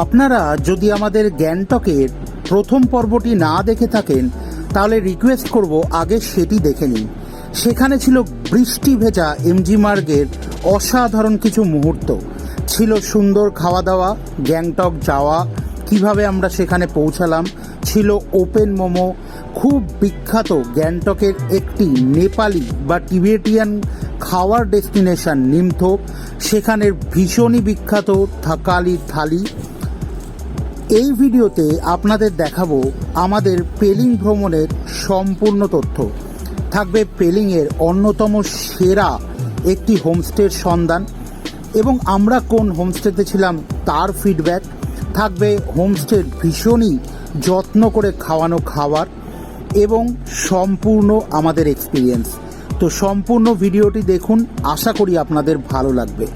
আপনারা যদি আমাদের গ্যাংটকের প্রথম পর্বটি না দেখে থাকেন, তাহলে রিকোয়েস্ট করব আগে সেটি দেখে নিন। সেখানে ছিল বৃষ্টি ভেজা এমজি মার্গের অসাধারণ কিছু মুহূর্ত। ছিল সুন্দর খাওয়া দাওয়া গ্যাংটক যাওয়া, কীভাবে আমরা সেখানে পৌঁছালাম। ছিল ওপেন মোমো, খুব বিখ্যাত গ্যাংটকের একটি নেপালি বা টিবেটিয়ান খাওয়ার ডেস্টিনেশন নিমথো সেখানের ভীষণই বিখ্যাত থাকালি থালি। এই ভিডিওতে আপনাদের দেখাবো আমাদের পেলিং ভ্রমণের সম্পূর্ণ তথ্য। থাকবে পেলিংয়ের অন্যতম সেরা একটি হোমস্টের সন্ধান এবং আমরা কোন হোমস্টেতে ছিলাম তার ফিডব্যাক থাকবে হোমস্টের ভীষণই যত্ন করে খাওয়ানো খাবার এবং সম্পূর্ণ আমাদের এক্সপিরিয়েন্স তো সম্পূর্ণ ভিডিওটি দেখুন, আশা করি আপনাদের ভালো লাগবে।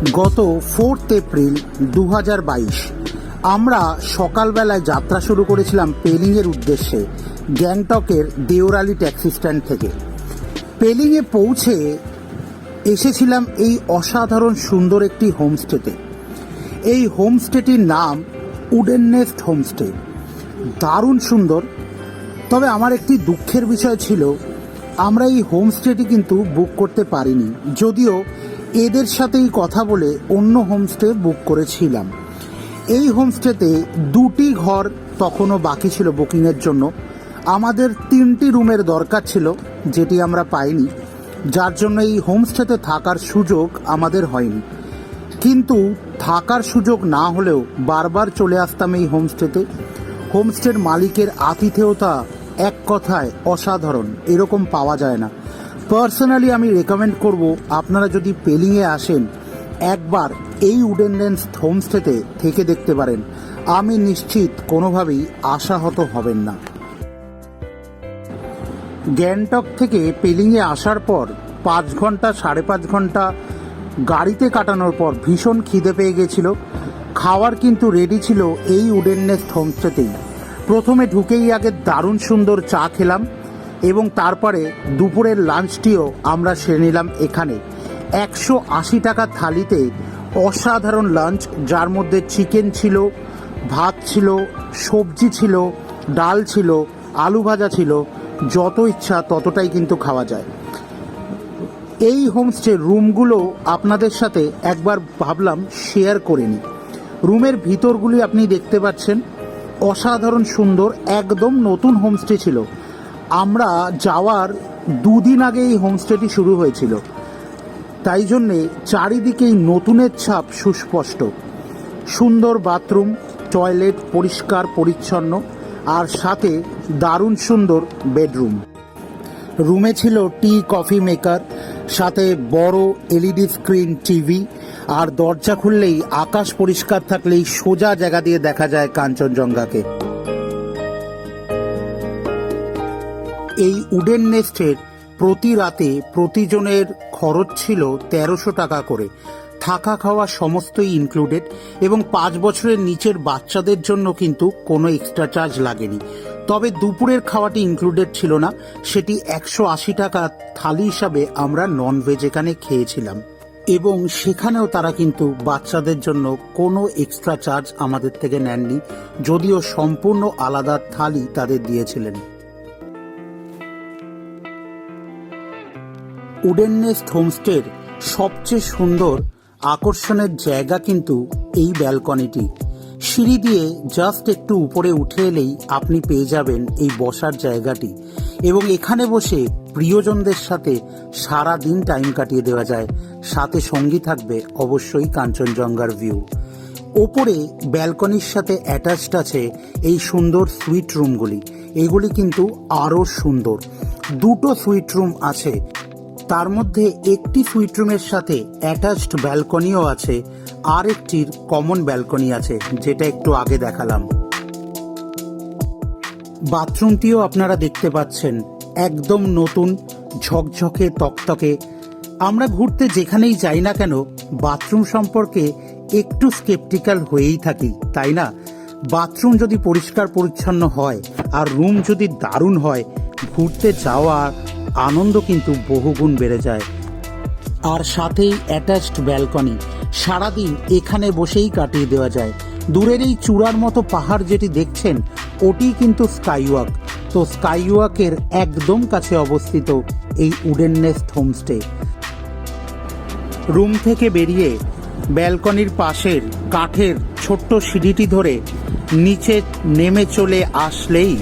গত ফোর্থ এপ্রিল দু হাজার বাইশ। আমরা সকালবেলায় যাত্রা শুরু করেছিলাম পেলিংয়ের উদ্দেশ্যে, গ্যাংটকের দেওরালি ট্যাক্সি স্ট্যান্ড থেকে। পেলিংয়ে পৌঁছে এসেছিলাম এই অসাধারণ সুন্দর একটি হোমস্টেতে। এই হোমস্টেটির নাম উডেন নেস্ট হোমস্টে। দারুণ সুন্দর। তবে আমার একটি দুঃখের বিষয় ছিল, আমরা এই হোমস্টেটি কিন্তু বুক করতে পারিনি। যদিও এদের সাথেই কথা বলে অন্য হোমস্টে বুক করেছিলাম। এই হোমস্টেতে দুটি ঘর তখনও বাকি ছিল বুকিংয়ের জন্য। আমাদের তিনটি রুমের দরকার ছিল, যেটি আমরা পাইনি। যার জন্য এই হোমস্টেতে থাকার সুযোগ আমাদের হয়নি। কিন্তু থাকার সুযোগ না হলেও বারবার চলে আসতাম এই হোমস্টেতে হোমস্টের মালিকের আতিথেয়তা এক কথায় অসাধারণ, এরকম পাওয়া যায় না। পার্সোনালি আমি রেকমেন্ড করব, আপনারা যদি পেলিংয়ে আসেন, একবার এই উডেন লেন্স হোমস্টেতে থেকে দেখতে পারেন। আমি নিশ্চিত কোনোভাবেই আশাহত হবেন না। গ্যাংটক থেকে পেলিংয়ে আসার পর পাঁচ ঘণ্টা, সাড়ে পাঁচ ঘণ্টা গাড়িতে কাটানোর পর ভীষণ খিদে পেয়ে গেছিল। খাওয়ার কিন্তু রেডি ছিল এই উডেন হোমস্টেতেই। প্রথমে ঢুকেই আগে দারুণ সুন্দর চা খেলাম। এবং তারপরে দুপুরের লাঞ্চটিও আমরা সেরে নিলাম এখানে। একশো আশি টাকা থালিতে অসাধারণ লাঞ্চ, যার মধ্যে চিকেন ছিল, ভাত ছিল, সবজি ছিল, ডাল ছিল, আলু ভাজা ছিল, যত ইচ্ছা ততটাই কিন্তু খাওয়া যায়। এই হোমস্টে রুমগুলো আপনাদের সাথে একবার ভাবলাম শেয়ার করে নিই। রুমের ভিতরগুলি আপনি দেখতে পাচ্ছেন। অসাধারণ সুন্দর, একদম নতুন হোমস্টে ছিল। আমরা যাওয়ার দুদিন আগে এই হোমস্টেটি শুরু হয়েছিল। তাই জন্যে চারিদিকেই নতুনের ছাপ সুস্পষ্ট। সুন্দর বাথরুম, টয়লেট পরিষ্কার, পরিচ্ছন্ন, আর সাথে দারুণ সুন্দর বেডরুম। রুমে ছিল টি, কফি মেকার, সাথে বড় এলইডি স্ক্রিন টিভি আর দরজা খুললেই আকাশ পরিষ্কার থাকলেই সোজা জায়গা দিয়ে দেখা যায় কাঞ্চনজঙ্ঘাকে। এই উডেন নেস্টের প্রতি রাতে প্রতিজনের খরচ ছিল তেরোশো টাকা করে। থাকা খাওয়া সমস্তই ইনক্লুডেড এবং পাঁচ বছরের নিচের বাচ্চাদের জন্য কিন্তু কোনো এক্সট্রা চার্জ লাগেনি। তবে দুপুরের খাওয়াটি ইনক্লুডেড ছিল না, সেটি একশো আশি টাকা থালি হিসাবে আমরা নন ভেজ এখানে খেয়েছিলাম। এবং সেখানেও তারা কিন্তু বাচ্চাদের জন্য কোনো এক্সট্রা চার্জ আমাদের থেকে নেননি, যদিও সম্পূর্ণ আলাদা থালি তাদের দিয়েছিলেন। উডেন নেস্ট হোমস্টের সবচেয়ে সুন্দর আকর্ষণের জায়গা কিন্তু এই ব্যালকনিটি। সিঁড়ি দিয়ে জাস্ট একটু উপরে উঠে এলেই আপনি পেয়ে যাবেন এই বসার জায়গাটি এবং এখানে বসে প্রিয়জনদের সাথে সারা দিন টাইম কাটিয়ে দেওয়া যায়। সাথে সঙ্গী থাকবে অবশ্যই কাঞ্চনজঙ্ঘার ভিউ। ওপরে ব্যালকনির সাথে অ্যাটাচড আছে এই সুন্দর সুইট রুমগুলি। এগুলি কিন্তু আরও সুন্দর। দুটো সুইট রুম আছে। তার মধ্যে একটি সুইট রুমের সাথে অ্যাটাচড ব্যালকনিও আছে। আর একটির কমন ব্যালকনি আছে, যেটা একটু আগে দেখালাম। বাথরুমটিও আপনারা দেখতে পাচ্ছেন, একদম নতুন, ঝকঝকে, তকতকে। আমরা ঘুরতে যেখানেই যাই না কেন বাথরুম সম্পর্কে একটু স্কেপটিক্যাল হয়েই থাকি, তাই না? বাথরুম যদি পরিষ্কার পরিচ্ছন্ন হয়, আর রুম যদি দারুণ হয়, ঘুরতে যাওয়া আনন্দ কিন্তু বহুগুণ বেড়ে যায়। আর সাথেই অ্যাটাচড ব্যালকনি সারাদিন এখানে বসেই কাটিয়ে দেওয়া যায়। দূরের এই চূড়ার মতো পাহাড় যেটি দেখছেন, ওটি কিন্তু স্কাইওয়াক তো স্কাইওয়াকের একদম কাছে অবস্থিত এই উডেন নেস্ট হোমস্টে। রুম থেকে বেরিয়ে ব্যালকনির পাশের কাঠের ছোট্ট সিঁড়িটি ধরে নিচে নেমে চলে আসলেই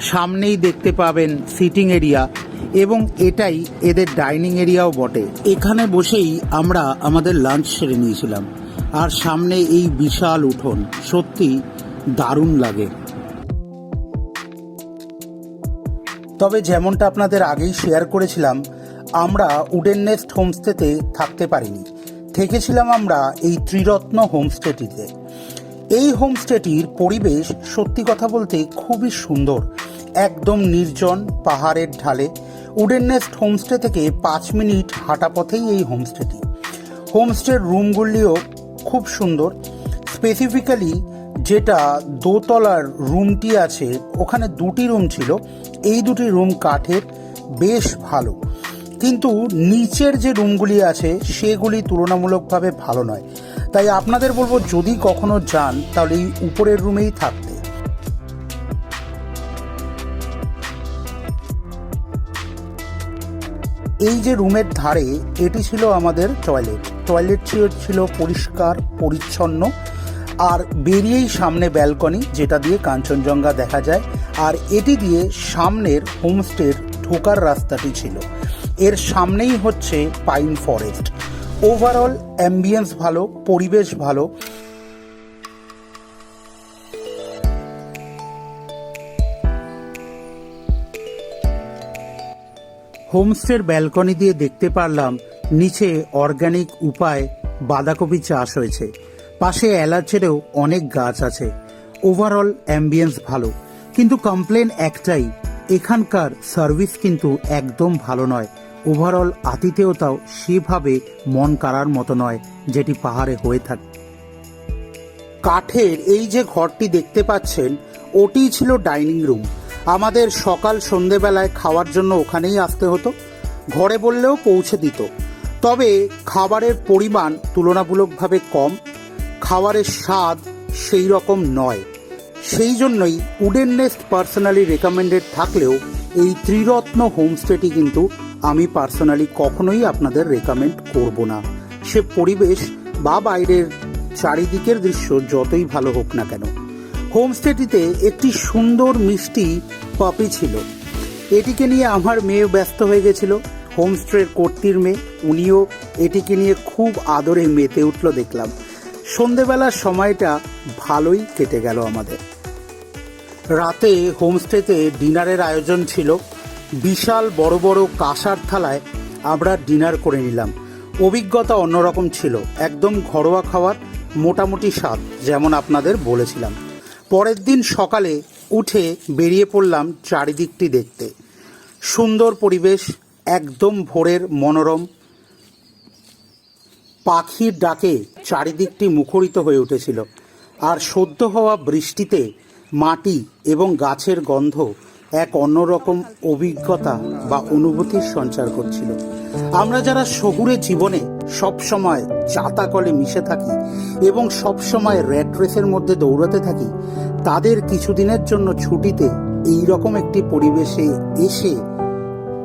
সামনেই দেখতে পাবেন সিটিং এরিয়া এবং এটাই এদের ডাইনিং এরিয়াও বটে। এখানে বসেই আমরা আমাদের লাঞ্চ সেরে নিয়েছিলাম। আর সামনে এই বিশাল উঠোন, সত্যি দারুণ লাগে। তবে যেমনটা আপনাদের আগেই শেয়ার করেছিলাম, আমরা উডেন নেস্ট হোমস্টেতে থাকতে পারিনি। থেকেছিলাম আমরা এই ত্রিরত্ন হোমস্টেটিতে। এই হোমস্টেটির পরিবেশ, সত্যি কথা বলতে, খুবই সুন্দর। একদম নির্জন পাহাড়ের ঢালে। উডেন নেস্ট হোমস্টে থেকে পাঁচ মিনিট হাঁটা পথেই এই হোমস্টেটি। হোমস্টের রুমগুলিও খুব সুন্দর। স্পেসিফিক্যালি যেটা দোতলার রুমটি আছে, ওখানে দুটি রুম ছিল। এই দুটি রুম কাঠের, বেশ ভালো। কিন্তু নিচের যে রুমগুলি আছে, সেগুলি তুলনামূলকভাবে ভালো নয়। তাই আপনাদের বলব, যদি কখনো যান, তাহলে এই উপরের রুমেই থাকতে। এই যে রুমের ধারে, এটি ছিল আমাদের টয়লেট টয়লেট ছিল পরিষ্কার, পরিচ্ছন্ন, আর বেরিয়েই সামনে ব্যালকনি যেটা দিয়ে কাঞ্চনজঙ্ঘা দেখা যায়, আর এটি দিয়ে সামনের হোমস্টের ঢোকার রাস্তাটি ছিল। এর সামনেই হচ্ছে পাইন ফরেস্ট ওভারঅল অ্যাম্বিয়েন্স ভালো, পরিবেশ ভালো হোমস্টের ব্যালকনি দিয়ে দেখতে পারলাম নিচে অর্গানিক উপায় বাঁধাকপি চাষ হয়েছে। পাশে এলাচেরও অনেক গাছ আছে। ওভারঅল অ্যাম্বিয়েন্স ভালো। কিন্তু কমপ্লেন একটাই, এখানকার সার্ভিস কিন্তু একদম ভালো নয়। ওভারঅল আতিথেয়তাও সেভাবে মন কাড়ার মতো নয়, যেটি পাহাড়ে হয়ে থাকে। কাঠের এই যে ঘরটি দেখতে পাচ্ছেন ওটি ছিল ডাইনিং রুম আমাদের সকাল সন্ধেবেলায় খাওয়ার জন্য ওখানেই আসতে হতো। ঘরে বললেও পৌঁছে দিত। তবে খাবারের পরিমাণ তুলনামূলকভাবে কম। খাবারের স্বাদ সেই রকম নয়। সেই জন্যই উডেন নেস্ট পার্সোনালি রেকমেন্ডেড থাকলেও এই ত্রিরত্ন হোমস্টেটি কিন্তু আমি পার্সোনালি কখনোই আপনাদের রেকমেন্ড করব না। সে পরিবেশ বা বাইরের চারিদিকের দৃশ্য যতই ভালো হোক না কেন। হোমস্টেটিতে একটি সুন্দর মিষ্টি পাপি ছিল। এটিকে নিয়ে আমার মেয়ে ব্যস্ত হয়ে গেছিল। হোমস্টের কর্তির মেয়ে, উনিও এটিকে নিয়ে খুব আদরে মেতে উঠল দেখলাম। সন্ধেবেলার সময়টা ভালোই কেটে গেল আমাদের। রাতে হোমস্টেতে ডিনারের আয়োজন ছিল। বিশাল বড় বড় কাঁসার থালায় আমরা ডিনার করে নিলাম। অভিজ্ঞতা অন্যরকম ছিল। একদম ঘরোয়া খাবার মোটামুটি স্বাদ, যেমন আপনাদের বলেছিলাম। পরের দিন সকালে উঠে বেরিয়ে পড়লাম চারিদিকটি দেখতে। সুন্দর পরিবেশ, একদম ভোরের মনোরম। পাখির ডাকে চারিদিকটি মুখরিত হয়ে উঠেছিল আর সদ্য হওয়া বৃষ্টিতে মাটি এবং গাছের গন্ধ এক অন্যরকম অভিজ্ঞতা বা অনুভূতির সঞ্চার করছিল। আমরা যারা শহুরে জীবনে সব সময় চাতাকলে মিশে থাকি এবং সব সময় র্যাট রেসের মধ্যে দৌড়াতে থাকি তাদের কিছুদিনের জন্য ছুটিতে এই রকম একটি পরিবেশে এসে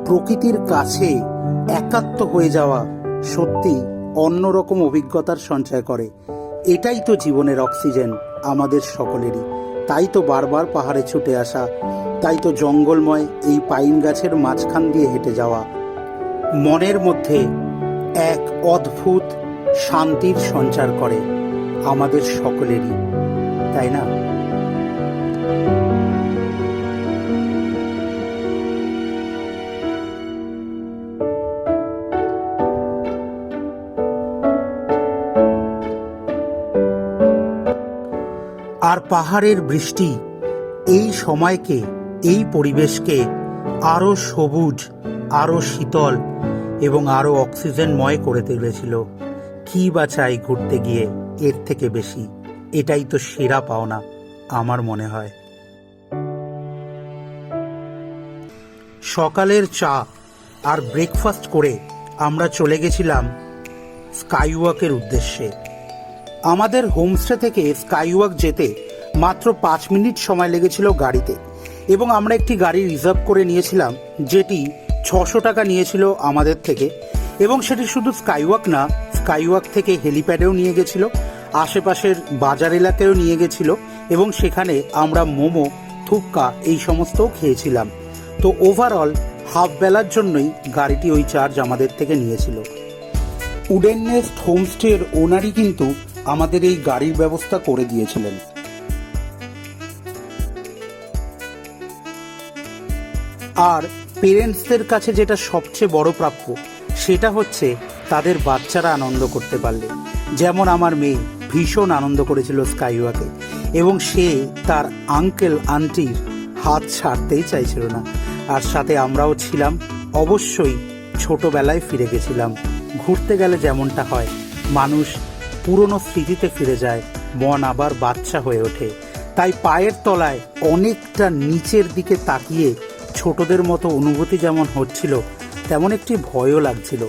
প্রকৃতির কাছে একাত্ম হয়ে যাওয়া সত্যি অন্যরকম অভিজ্ঞতার সঞ্চয় করে। এটাই তো জীবনের অক্সিজেন আমাদের সকলেরই। তাই তো বারবার পাহাড়ে ছুটে আসা, তাই তো জঙ্গলময় এই পাইন গাছের মাঝখান দিয়ে হেঁটে যাওয়া, মনের মধ্যে এক অদ্ভুত শান্তির সঞ্চার করে আমাদের সকলেরই। তাই না? আর পাহাড়ের বৃষ্টি এই সময়কে, এই পরিবেশকে আরও সবুজ আরও শীতল এবং আরও অক্সিজেনময় করে তুলেছিল। কি বা চাই ঘুরতে গিয়ে এর থেকে বেশি? এটাই তো সেরা পাওনা, আমার মনে হয়। সকালের চা আর ব্রেকফাস্ট করে আমরা চলে গেছিলাম স্কাইওয়াকের উদ্দেশ্যে। আমাদের হোমস্টে থেকে স্কাইওয়াক যেতে মাত্র পাঁচ মিনিট সময় লেগেছিল গাড়িতে এবং আমরা একটি গাড়ি রিজার্ভ করে নিয়েছিলাম যেটি ছশো টাকা নিয়েছিল আমাদের থেকে এবং সেটি শুধু স্কাইওয়াক না স্কাইওয়াক থেকে হেলিপ্যাডেও নিয়ে গেছিল, আশেপাশের বাজার এলাকায়ও নিয়ে গেছিল এবং সেখানে আমরা মোমো থুপকা এই সমস্তও খেয়েছিলাম। তো ওভারঅল হাফ বেলার জন্যই গাড়িটি ওই চার্জ আমাদের থেকে নিয়েছিল। উডেন নেস্ট হোমস্টের ওনারই কিন্তু আমাদের এই গাড়ির ব্যবস্থা করে দিয়েছিলেন। আর পেরেন্টসদের কাছে যেটা সবচেয়ে বড় প্রাপ্য, সেটা হচ্ছে তাদের বাচ্চারা আনন্দ করতে পারলে। যেমন আমার মেয়ে ভীষণ আনন্দ করেছিল স্কাইওয়াকে, এবং সে তার আঙ্কেল আন্টির হাত ছাড়তেই চাইছিল না। আর সাথে আমরাও ছিলাম, অবশ্যই ছোটবেলায় ফিরে গেছিলাম। ঘুরতে গেলে যেমনটা হয়, মানুষ পুরনো স্মৃতিতে ফিরে যায়, মন আবার বাচ্চা হয়ে ওঠে। তাই পায়ের তলায় অনেকটা নিচের দিকে তাকিয়ে ছোটদের মতো অনুভূতি যেমন হচ্ছিল, তেমন একটি ভয়ও লাগছিল।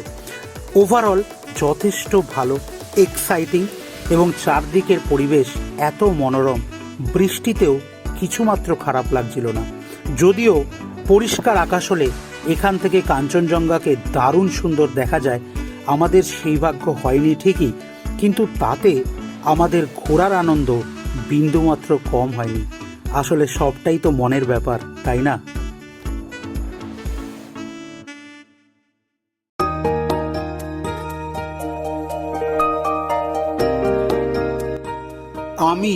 ওভারঅল যথেষ্ট ভালো এক্সাইটিং এবং চারদিকের পরিবেশ এত মনোরম, বৃষ্টিতেও কিছুমাত্র খারাপ লাগছিল না। যদিও পরিষ্কার আকাশ হলে এখান থেকে কাঞ্চনজঙ্ঘাকে দারুণ সুন্দর দেখা যায়। আমাদের সেই ভাগ্য হয়নি ঠিকই, কিন্তু তাতে আমাদের ঘোরার আনন্দ বিন্দুমাত্র কম হয়নি। আসলে সবটাই তো মনের ব্যাপার, তাই না? আমি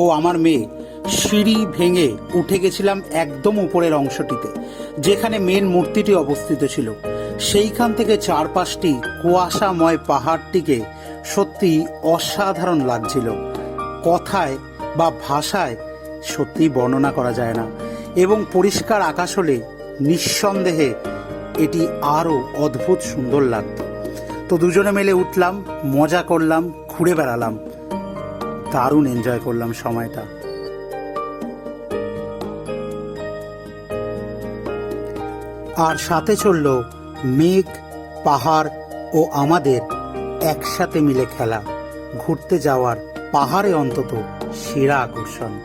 ও আমার মেয়ে সিঁড়ি ভেঙে উঠে গেছিলাম একদম উপরের অংশটিতে, যেখানে মেন মূর্তিটি অবস্থিত ছিল। সেইখান থেকে চারপাশটি কুয়াশাময় পাহাড়টিকে সত্যি অসাধারণ লাগছিল। কথায় বা ভাষায় সত্যি বর্ণনা করা যায় না এবং পরিষ্কার আকাশ হলে নিঃসন্দেহে এটি আরও অদ্ভুত সুন্দর লাগতো। তো দুজনে মিলে উঠলাম, মজা করলাম, ঘুরে বেড়ালাম। দারুণ এনজয় করলাম সময়টা। আর সাথে চলল মেঘ, পাহাড় ও আমাদের একসাথে মিলে খেলা। ঘুরতে যাওয়ার পাহাড়ে অন্তত সেরা আকর্ষণ।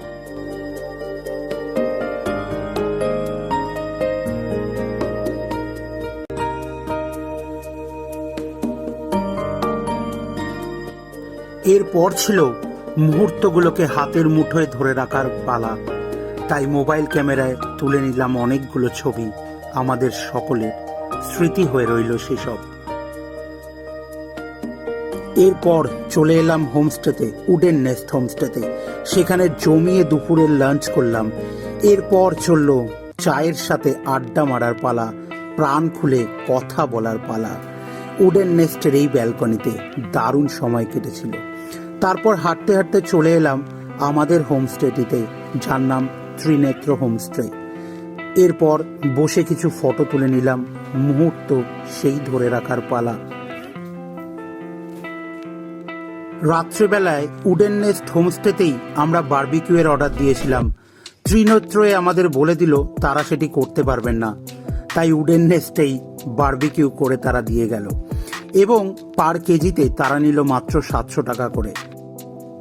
এরপর ছিল মুহূর্তগুলোকে হাতের মুঠোয় ধরে রাখার পালা। তাই মোবাইল ক্যামেরায় তুলে নিলাম অনেকগুলো ছবি। আমাদের সকলের স্মৃতি হয়ে রইল সেসব। এরপর চলে এলাম হোমস্টেতে, উডেন নেস্ট হোমস্টেতে। সেখানে জমিয়ে দুপুরের লাঞ্চ করলাম। এরপর চলল চায়ের সাথে আড্ডা মারার পালা, প্রাণ খুলে কথা বলার পালা। উডেন নেস্টের এই ব্যালকনিতে দারুণ সময় কেটেছিল। তারপর হাঁটতে হাঁটতে চলে এলাম আমাদের হোমস্টেটিতে, যার নাম ত্রিনেত্র হোমস্টে। এরপর বসে কিছু ফটো তুলে নিলাম, মুহূর্ত সেই ধরে রাখার পালা। রাত্রেবেলায় উডেন নেস্ট হোমস্টেতেই আমরা বার্বিকিউয়ের অর্ডার দিয়েছিলাম। ত্রিনেত্রয়ে আমাদের বলে দিল, তারা সেটি করতে পারবেন না। তাই উডেন নেস্টেই বার্বিকিউ করে তারা দিয়ে গেল। এবং পার কেজিতে তারা নিল মাত্র সাতশো টাকা করে।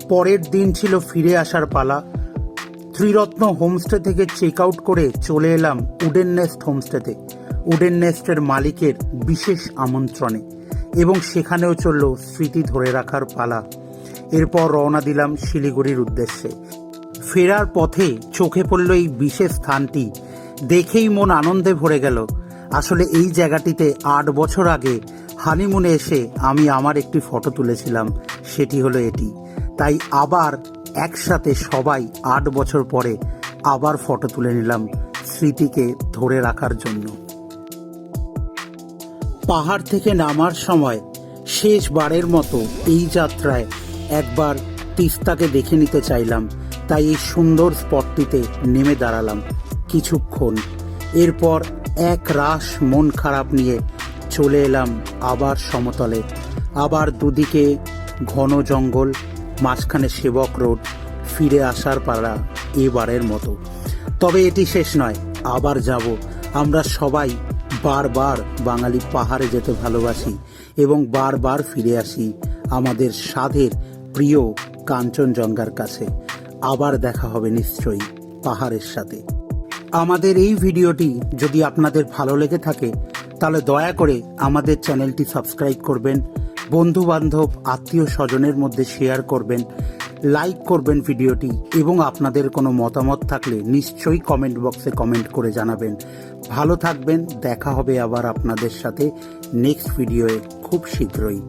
পরের দিন ছিল ফিরে আসার পালা ত্রিরত্ন হোমস্টে থেকে চেক আউট করে চলে এলাম উডেন নেস্ট হোমস্টেতে। উডেন নেস্টের মালিকের বিশেষ আমন্ত্রণে এবং সেখানেও চলল স্মৃতি ধরে রাখার পালা। এরপর রওনা দিলাম শিলিগুড়ির উদ্দেশ্যে। ফেরার পথে চোখে পড়ল এই বিশেষ স্থানটি। দেখেই মন আনন্দে ভরে গেল। আসলে এই জায়গাটিতে আট বছর আগে হানিমুনে এসে আমি আমার একটি ফটো তুলেছিলাম। সেটি হলো এটি। তাই আবার একসাথে সবাই আট বছর পরে আবার ফটো তুলে নিলাম স্মৃতিকে ধরে রাখার জন্য। পাহাড় থেকে নামার সময় শেষবারের মতো এই যাত্রায় একবার তিস্তাকে দেখে নিতে চাইলাম, তাই এই সুন্দর স্পটটিতে নেমে দাঁড়ালাম কিছুক্ষণ। এরপর এক রাস মন খারাপ নিয়ে চলে এলাম আবার সমতলে। আবার দুদিকে ঘন জঙ্গল মাঝখানে সেবক রোড ফিরে আসার পাড়া এবারের মতো। তবে এটি শেষ নয়, আবার যাব। আমরা সবাই বারবার বাঙালি পাহাড়ে যেতে ভালোবাসি এবং বারবার ফিরে আসি আমাদের স্বাদের প্রিয় কাঞ্চনজঙ্ঘার কাছে। আবার দেখা হবে নিশ্চয়ই পাহাড়ের সাথে। আমাদের এই ভিডিওটি যদি আপনাদের ভালো লেগে থাকে, তাহলে দয়া করে আমাদের চ্যানেলটি সাবস্ক্রাইব করবেন বন্ধু বান্ধব আত্মীয় স্বজনের মধ্যে শেয়ার করবেন লাইক করবেন ভিডিওটি এবং আপনাদের কোনো মতামত থাকলে নিশ্চয়ই কমেন্ট বক্সে কমেন্ট করে জানাবেন। ভালো থাকবেন, দেখা হবে আবার আপনাদের সাথে নেক্সট ভিডিওয়ে খুব শীঘ্রই।